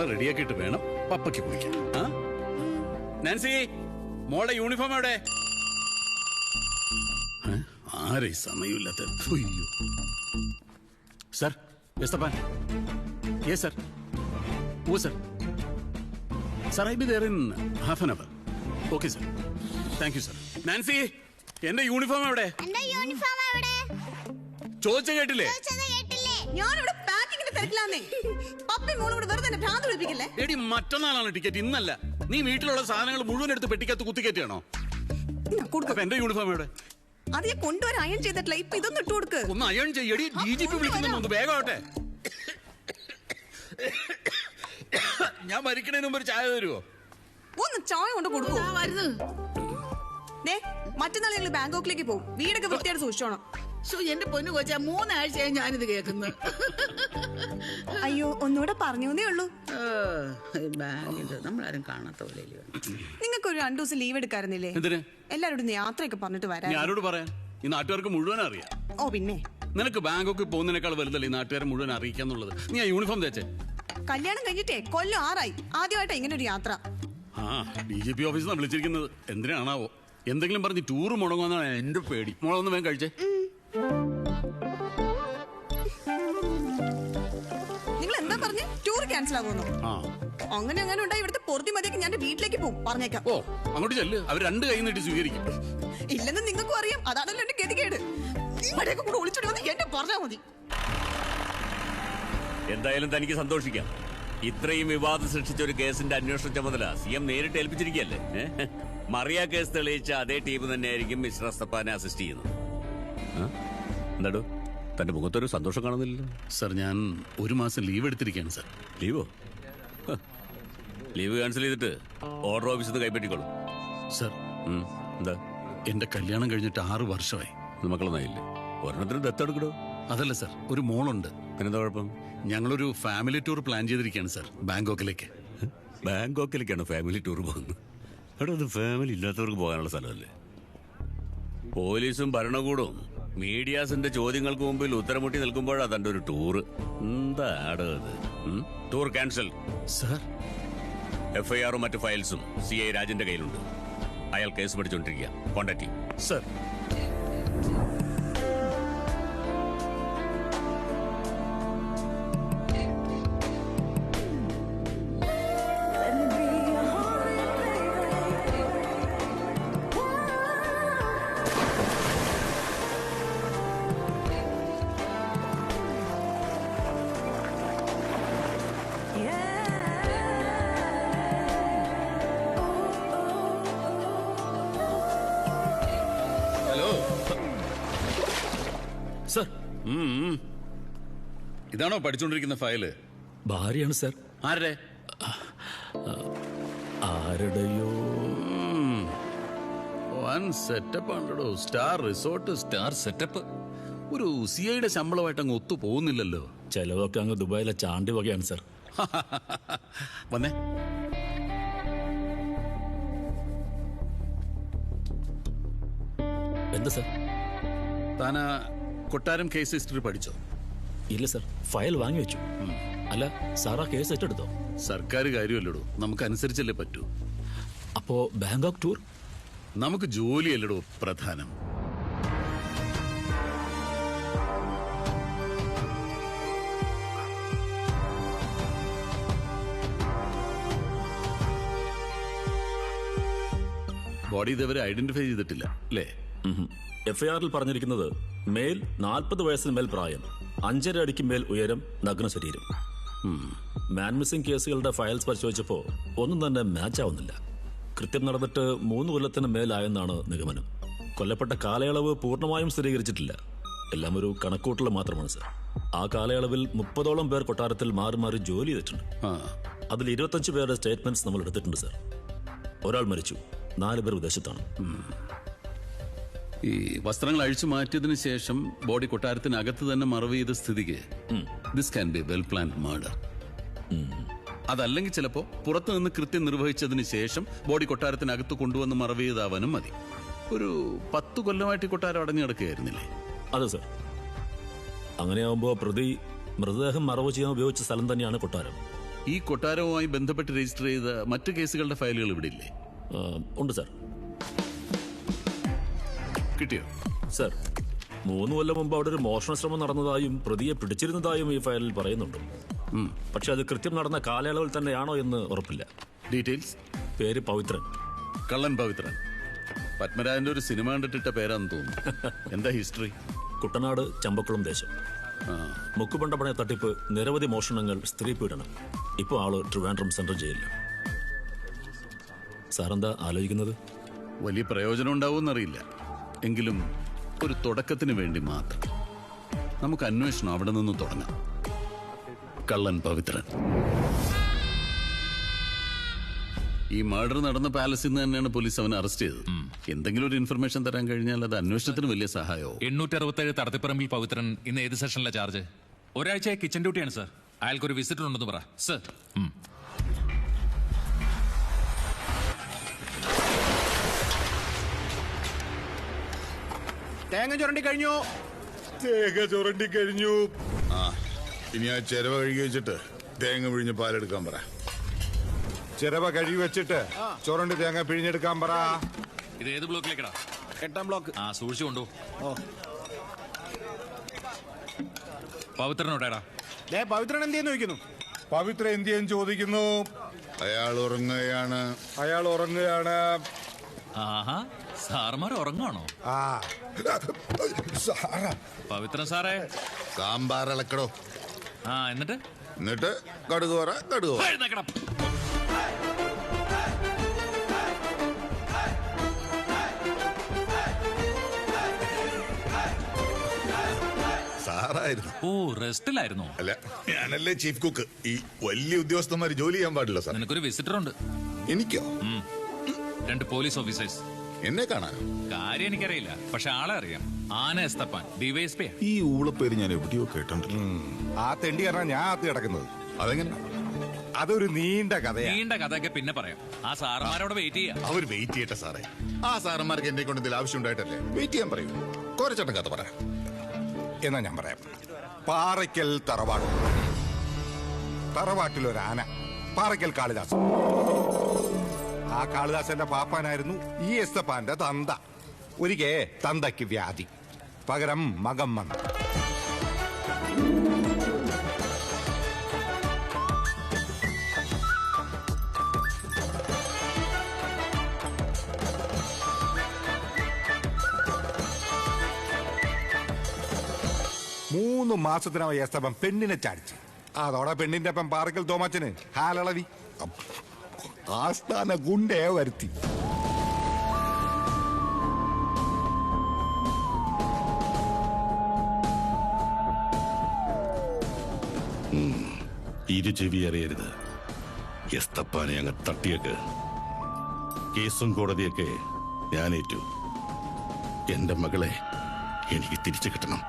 മോളെ റെഡിയാക്കിയിട്ട് വേണം പപ്പയ്ക്ക് കുളിക്കാൻ. ആ? നാൻസി മോളെ യൂണിഫോം എവിടെ? ആരെ സമയമില്ലാത്ത അയ്യോ. Sir Esthappan. Yes sir. Oh sir. Sir I be there in half an hour okay sir. Thank you sir Nancy എന്റെ യൂണിഫോം എവിടെ? ചോദിച്ച കേട്ടില്ലേ? ഞാൻ കേട്ടില്ലേ? പാക്കിങ്ങിന്റെ തിരക്കിലാന്നേ. പപ്പി മോളും കൂടെ വെറുതെ എന്നെ ഭ്രാന്ത് വിളിപ്പിക്കല്ലേ എടി മറ്റന്നാളാണ് ടിക്കറ്റ്. ഇന്നല്ല. നീ വീട്ടിലുള്ള സാധനങ്ങൾ മുഴുവൻ എടുത്ത് പെട്ടിക്കകത്ത് കുത്തിക്കറ്റാണോ എന്റെ യൂണിഫോം എവിടെ? അത് ഞാൻ കൊണ്ടുവരാൻ അയൺ ചെയ്തിട്ടില്ല. ഇപ്പൊ ഇതൊന്നും ഇട്ട് കൊടുക്ക്. ഒന്ന് അയൺ ചെയ്യടി ഡി ജി പി വിളിക്കുന്നുണ്ട്. വേഗമാവട്ടെ ഞാൻ മരിക്കണതിന് മുമ്പ് ഒരു ചായ തരുമോ ഒന്ന് ചായ കൊണ്ട് കൊടുക്കും. വരുന്നു. ദേ മറ്റന്നാൾ ഞങ്ങൾ ബാങ്കോക്കിലേക്ക് പോകും. വീടൊക്കെ വൃത്തിയായിട്ട് സൂക്ഷിച്ചോണം. ശോ, എന്റെ പൊന്നു കൊച്ച മൂന്നാഴ്ചയായി ഞാനിത് കേൾക്കുന്നു. അയ്യോ ഒന്നുകൂടെ പറഞ്ഞേ ഉള്ളൂ. നമ്മളാരും കാണാത്ത പോലെ? നിങ്ങൾക്ക് ഒരു രണ്ടു ദിവസം ലീവ് എടുക്കാറുന്നില്ലേ എന്തിന്? എല്ലാരോടും യാത്രയൊക്കെ പറഞ്ഞിട്ട് നീ വരാം ആരോട് പറയാൻ? ഈ നാട്ടുകാർക്ക് മുഴുവൻ അറിയാം. ഓ പിന്നെ? നിനക്ക് ബാങ്കൊക്കെ പോകുന്നതിനേക്കാൾ വലുതല്ലേ ഈ നാട്ടുകാരെ മുഴുവൻ അറിയിക്കാന്നുള്ളത് നീ ആ യൂണിഫോം തേച്ചേ. കല്യാണം കഴിഞ്ഞിട്ടേ കൊല്ലം ആറായി. ആദ്യമായിട്ടാ ഇങ്ങനെ ഒരു യാത്ര. ആ ഡി ജി പി ഓഫീസിൽ നിന്ന് വിളിച്ചിരിക്കുന്നത്. എന്തിനാണാവോ? എന്തെങ്കിലും പറഞ്ഞ് ടൂർ മുടങ്ങുമെന്നാണ് എന്റെ പേടി. മുളകൊന്നും വേഗം കഴിച്ചേ. ടൂർ ക്യാൻസൽ ആകുന്നു ആ. അങ്ങനെ അങ്ങനെ ഉണ്ടായി ഇവിടുത്തെ പൊറുതി മതിയൊക്കെ ഞാൻ വീട്ടിലേക്ക് പോകും പറഞ്ഞേക്കാം. ഓ അങ്ങോട്ട് ചെല്ല്. അവർ രണ്ട് കൈ നീട്ടി സ്വീകരിക്കും. ഇല്ലെന്ന് നിങ്ങൾക്കും അറിയാം അതാണല്ലോ എന്റെ ഗതികേട്. ഇവിടെയൊക്കെ കൂടെ ഒളിച്ചിട്ട് വന്ന് എന്നെ പറഞ്ഞാൽ മതി. എന്തായാലും തനിക്ക് സന്തോഷിക്കാം. ഇത്രയും വിവാദം സൃഷ്ടിച്ച ഒരു കേസിന്റെ അന്വേഷണ ചുമതല സി എം നേരിട്ട് ഏൽപ്പിച്ചിരിക്കുകയല്ലേ? മറിയ കേസ് തെളിയിച്ച അതേ ടീം തന്നെയായിരിക്കും മിസ്റ്റർ അസ്തപ്പാനെ അസിസ്റ്റ് ചെയ്യുന്നത്. എന്താടോ? തന്റെ മുഖത്തൊരു സന്തോഷം കാണുന്നില്ലല്ലോ. സർ ഞാൻ ഒരു മാസം ലീവ് എടുത്തിരിക്കുകയാണ് സർ. ലീവോ? ലീവ് ക്യാൻസൽ ചെയ്തിട്ട് ഓർഡർ ഓഫീസിൽ നിന്ന് കൈപ്പറ്റിക്കോളൂ. സർ. എന്താ? എന്റെ കല്യാണം കഴിഞ്ഞിട്ട് ആറ് വർഷമായി. മക്കളൊന്നായില്ലേ? ഒരെണ്ണത്തിന് ദത്തെടുക്കടോ അതല്ല സർ. ഒരു മോളുണ്ട്. പിന്നെന്താ കുഴപ്പം? ഞങ്ങളൊരു ഫാമിലി ടൂർ പ്ലാൻ ചെയ്തിരിക്കുകയാണ് സർ ബാങ്കോക്കിലേക്ക്. ബാങ്കോക്കിലേക്കാണ് ഫാമിലി ടൂർ പോകുന്നത്. അവിടെ അത് ഫാമിലി ഇല്ലാത്തവർക്ക് പോകാനുള്ള സ്ഥലമല്ലേ? പോലീസും ഭരണകൂടവും മീഡിയാസിന്റെ ചോദ്യങ്ങൾക്ക് മുമ്പിൽ ഉത്തരമുട്ടി നിൽക്കുമ്പോഴാ തന്റെ ഒരു ടൂറ് എന്താടോ അത് ഉം? ടൂർ ക്യാൻസൽ സർ എഫ്ഐആറും മറ്റു ഫയൽസും സി ഐ രാജന്റെ കയ്യിലുണ്ട്. അയാൾ കേസ് പഠിച്ചുകൊണ്ടിരിക്കുക കോണ്ടാക്ട് ചെയ്യും. Sir sir. ഇതാണോ പഠിച്ചുകൊണ്ടിരിക്കുന്ന ഫയൽ? ഭാര്യയാണ് സർ. ആരുടെ? ആരുടെയോ? വൺ സെറ്റപ്പ് ആണല്ലോ സ്റ്റാർ റിസോർട്ട് സ്റ്റാർ സെറ്റപ്പ്. ഒരു സി ഐയുടെ ശമ്പളമായിട്ട് അങ്ങ് ഒത്തു പോകുന്നില്ലല്ലോ. ചെലവൊക്കെ അങ്ങ് ദുബായിലെ ചാണ്ടി വകയാണ് സർ. വന്നേ. എന്താ സർ? താനാ കൊട്ടാരം കേസ് ഹിസ്റ്ററി പഠിച്ചോ? ഇല്ല സർ ഫയൽ വാങ്ങി വെച്ചു. അല്ല സാറാ കേസ് ഏറ്റെടുത്തോ? സർക്കാർ കാര്യമല്ലടോ നമുക്ക് അനുസരിച്ചല്ലേ പറ്റൂ. അപ്പോ ബാങ്കോക്ക് ടൂർ? നമുക്ക് ജോലിയല്ലടോ പ്രധാനം. ബോഡി ഇതുവരെ ഐഡന്റിഫൈ ചെയ്തിട്ടില്ല അല്ലേ? എഫ്ഐആറിൽ പറഞ്ഞിരിക്കുന്നത് മേൽ നാൽപ്പത് വയസ്സിന് മേൽ പ്രായം അഞ്ചര അടിക്ക് മേൽ ഉയരം നഗ്ന ശരീരം. മാൻ മിസ്സിംഗ് കേസുകളുടെ ഫയൽസ് പരിശോധിച്ചപ്പോൾ ഒന്നും തന്നെ മാച്ച് ആവുന്നില്ല. കൃത്യം നടന്നിട്ട് മൂന്ന് കൊല്ലത്തിന് മേലായെന്നാണ് നിഗമനം. കൊല്ലപ്പെട്ട കാലയളവ് പൂർണമായും സ്ഥിരീകരിച്ചിട്ടില്ല. എല്ലാം ഒരു കണക്കൂട്ടൽ മാത്രമാണ് സർ. ആ കാലയളവിൽ മുപ്പതോളം പേർ കൊട്ടാരത്തിൽ മാറി മാറി ജോലി ചെയ്തിട്ടുണ്ട്. അതിൽ ഇരുപത്തഞ്ച് പേരുടെ സ്റ്റേറ്റ്മെന്റ്സ് നമ്മൾ എടുത്തിട്ടുണ്ട് സർ. ഒരാൾ മരിച്ചു. നാല് പേർ വിദേശത്താണ്. ഈ വസ്ത്രങ്ങൾ അഴിച്ചു മാറ്റിയതിനു ശേഷം ബോഡി കൊട്ടാരത്തിനകത്ത് തന്നെ മറവ് ചെയ്ത സ്ഥിതിക്ക് this can be well planned murder അതല്ലെങ്കിൽ ചിലപ്പോ പുറത്തു നിന്ന് കൃത്യം നിർവഹിച്ചതിന് ശേഷം ബോഡി കൊട്ടാരത്തിനകത്ത് കൊണ്ടുവന്ന് മറവ് ചെയ്താവാനും മതി. ഒരു പത്ത് കൊല്ലമായിട്ട് കൊട്ടാരം അടഞ്ഞു കിടക്കുകയായിരുന്നില്ലേ? അതെ സർ അങ്ങനെയാവുമ്പോൾ പ്രതി മൃതദേഹം മറവ് ചെയ്യാൻ ഉപയോഗിച്ച സ്ഥലം തന്നെയാണ് കൊട്ടാരം. ഈ കൊട്ടാരവുമായി ബന്ധപ്പെട്ട് രജിസ്റ്റർ ചെയ്ത മറ്റു കേസുകളുടെ ഫയലുകൾ ഇവിടെ ഇല്ലേ? ഉണ്ട് സാർ കിട്ടിയോ? സർ മൂന്ന് കൊല്ലം മുമ്പ് അവിടെ ഒരു മോഷണ ശ്രമം നടന്നതായും പ്രതിയെ പിടിച്ചിരുന്നതായും ഈ ഫയലിൽ പറയുന്നുണ്ട്. പക്ഷെ അത് കൃത്യം നടന്ന കാലയളവിൽ തന്നെയാണോ എന്ന് ഉറപ്പില്ല. ഡീറ്റെയിൽസ്? പേര് പവിത്രൻ. കള്ളൻ പവിത്രൻ. പത്മരാജന്റെ ഒരു സിനിമ കണ്ടിട്ടിട്ട പേരാന്ന് തോന്നുന്നു. എന്താ ഹിസ്റ്ററി? കുട്ടനാട് ചമ്പക്കുളം ദേശം. മുക്കുപണ്ടപ്പണയ തട്ടിപ്പ് നിരവധി മോഷണങ്ങൾ സ്ത്രീ പീഡനം. ഇപ്പോൾ ആൾ ട്രിവാൻഡ്രം സെൻട്രൽ ജയിലിൽ സാറെന്താ ആലോചിക്കുന്നത്? വലിയ പ്രയോജനം ഉണ്ടാവുമെന്നറിയില്ല. എങ്കിലും ഒരു തുടക്കത്തിന് വേണ്ടി മാത്രം. നമുക്ക് അന്വേഷണം അവിടെ നിന്ന് തുടങ്ങാം. കള്ളൻ പവിത്രൻ. ഈ മർഡർ നടന്ന പാലസിൽ നിന്ന് തന്നെയാണ് പോലീസ് അവനെ അറസ്റ്റ് ചെയ്തത്. എന്തെങ്കിലും ഒരു ഇൻഫർമേഷൻ തരാൻ കഴിഞ്ഞാൽ അത് അന്വേഷണത്തിന് വലിയ സഹായമോ എണ്ണൂറ്റി അറുപത്തേഴ് തടത്തിപ്പറമ്പിൽ പവിത്രൻ ഇന്ന് ഏത് സെഷനിലെ ചാർജ് ഒരാഴ്ച കിച്ചൺ ഡ്യൂട്ടിയാണ് സർ അയാൾക്കൊരു വിസിറ്റർ ഉണ്ടെന്ന് പറ. സർ തേങ്ങ ചുരണ്ടി കഴിഞ്ഞു. തേങ്ങ ചുരണ്ടി കഴിഞ്ഞു. ആ ഇനി ആ ചെരവ കഴുകി വെച്ചിട്ട് തേങ്ങ പിഴിഞ്ഞ് പാലെടുക്കാൻ പറ. ചിരവ കഴുകി വെച്ചിട്ട് ചുരണ്ടി തേങ്ങ പിഴിഞ്ഞെടുക്കാൻ പറ. ഇത് ഏത് ബ്ലോക്കിലേക്കടാ? എട്ടാം ബ്ലോക്ക്. ആ സൂക്ഷിച്ചു കൊണ്ടു. ഓ. ഏ പവിത്രൻ ചെയ്യുന്നു ചോദിക്കുന്നു. പവിത്ര എന്തിയെന്ന് ചോദിക്കുന്നു. അയാൾ ഉറങ്ങുകയാണ്. അയാൾ ഉറങ്ങുകയാണ്. ആഹാ. സാറുമാർ ഉറങ്ങാണോ ആ സാറാ. പവിത്രൻ സാറേ. സാമ്പാർ ഇളക്കടോ. ആ എന്നിട്ട്? എന്നിട്ട് കടുക് പറ കടുക് പറ. എഴുന്നേക്കണം സാറായിരുന്നു. ഓ റെസ്റ്റിലായിരുന്നു. അല്ല ഞാനല്ലേ ചീഫ് കുക്ക്. ഈ വലിയ ഉദ്യോഗസ്ഥന്മാർ ജോലി ചെയ്യാൻ പാടില്ല സാർ നിനക്കൊരു വിസിറ്റർ ഉണ്ട് എനിക്കോ രണ്ട് പോലീസ് ഓഫീസേഴ്സ്. എന്നെ കാണാനോ? കാര്യം എനിക്കറിയില്ല. പക്ഷെ ആളെ അറിയാം. ആന എസ്തപ്പാൻ ഡിവൈഎസ്പി ഈ ഊളപ്പേര് ഞാൻ എവിടെയോ കേട്ടിട്ടുണ്ട്. ആ തെണ്ടി കാരണം ഞാൻ അത് കിടക്കുന്നത്. അതെങ്ങനെ? അതൊരു നീണ്ട കഥയാ. നീണ്ട കഥയൊക്കെ പിന്നെ പറയാം. ആ സാറന്മാരോട് വെയിറ്റ് ചെയ്യാം. അവർ വെയിറ്റ് ചെയ്യട്ടെ സാറേ. ആ സാറന്മാർക്ക് എന്നെ കൊണ്ട് എന്തെങ്കിലും ആവശ്യം ഉണ്ടായിട്ടല്ലേ വെയിറ്റ് ചെയ്യാൻ പറയൂ. കുറച്ചേട്ടൻ കഥ പറയാം എന്നാ ഞാൻ പറയാം. പാറയ്ക്കൽ തറവാട്. തറവാട്ടിലൊരാന. ആന പാറയ്ക്കൽ കാളിദാസൻ. ആ കാളിദാസന്റെ പാപ്പാനായിരുന്നു ഈ എസ്തപ്പാന്റെ തന്ത. ഒരിക്കേ തന്തയ്ക്ക് വ്യാധി. പകരം മകം വന്നു. മൂന്ന് മാസത്തിനവ എസ്തപ്പൻ പെണ്ണിനെ ചാടിച്ചു. അതോടെ പെണ്ണിന്റെ അപ്പം പാറക്കൽ തോമാച്ചന് ഹാലളവി. ആസ്ഥാന ഗുണ്ടേ വരുത്തി. ഇരു ചെവി അറിയരുത് എസ്തപ്പാനെ അങ്ങ് തട്ടിയേക്ക്. കേസും കോടതിയൊക്കെ ഞാനേറ്റു. എന്റെ മകളെ എനിക്ക് തിരിച്ചു കിട്ടണം.